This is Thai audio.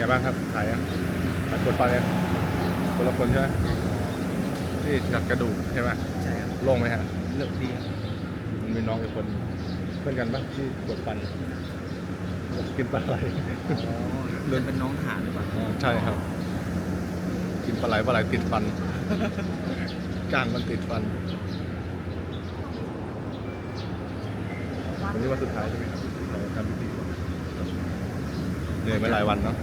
ไงบ้างครับขายยังขายกดไปยังคนละคนใช่ไหมที่จัดกระดูกใช่ไหมใช่ครับโล่งไหมฮะเลือกดีครับมันมีน้องอีกคนเพื่อนกันปะที่ปวดฟันกินปลาไหลเดินเป็นน้องฐานหรือเปล่าใช่ครับ กินปลาไหลปลาไหลติดฟันก้างมันติดฟันวันนี้วันสุดท้ายใช่ไหมครับรทำพิธีเหนื่อยม่หลายวันเนาะ